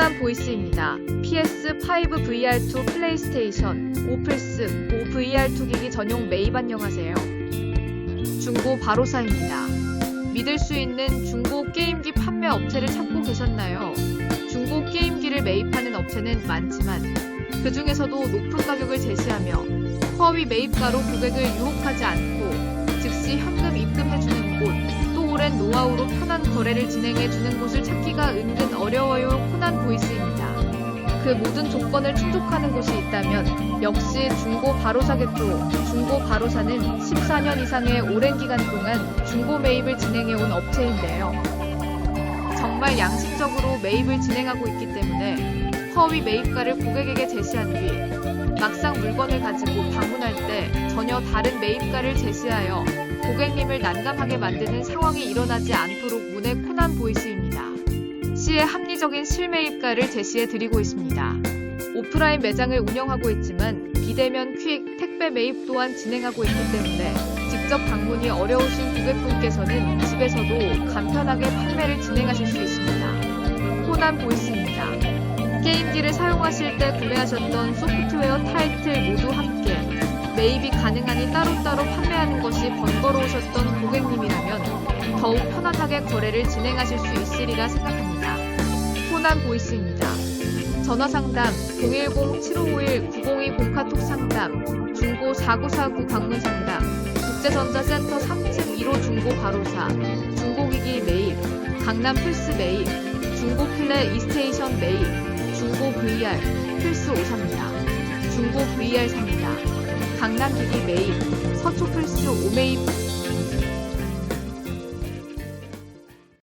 호남 보이스입니다. PS5 VR2 플레이스테이션, 오플스, 오 VR2 기기 전용 매입 안녕하세요. 중고 바로사입니다. 믿을 수 있는 중고 게임기 판매 업체를 찾고 계셨나요? 중고 게임기를 매입하는 업체는 많지만 그 중에서도 높은 가격을 제시하며 허위 매입가로 고객을 유혹하지 않고 즉시 현금 입금해주는 곳, 또 오랜 노하우로 편 한 거래를 진행해주는 곳을 찾기가 은근 어려워요. 코난 보이스입니다. 그 모든 조건을 충족하는 곳이 있다면 역시 중고 바로 사겠죠. 중고 바로사는 14년 이상의 오랜 기간 동안 중고 매입을 진행해온 업체인데요. 정말 양심적으로 매입을 진행하고 있기 때문에 허위 매입가를 고객에게 제시한 뒤 막상 물건을 가지고 방문할 때 전혀 다른 매입가를 제시하여 고객님을 난감하게 만드는 상황이 일어나지 않도록 문의 코난 보이스입니다. 시의 합리적인 실매입가를 제시해 드리고 있습니다. 오프라인 매장을 운영하고 있지만 비대면 퀵 택배 매입 또한 진행하고 있기 때문에 직접 방문이 어려우신 고객분께서는 집에서도 간편하게 판매를 진행하실 수 있습니다. 코난 보이스입니다. 게임기를 사용하실 때 구매하셨던 소프트웨어 타이틀 모두 함께 매입이 가능하니 따로따로 판매하는 것이 번거로우셨던 고객님이라면 더욱 편안하게 거래를 진행하실 수 있으리라 생각합니다. 호남 보이스입니다. 전화 상담 010-7551-9020 카톡 상담 중고 4949 방문 상담 국제전자센터 3층 1호 중고 바로사 중고기기 매입 강남 플스 매입 중고 플레 이스테이션 매입 중고 VR 플스 5삽니다. 중고 VR 삽니다. 강남 기기 매입 서초 플스 5매입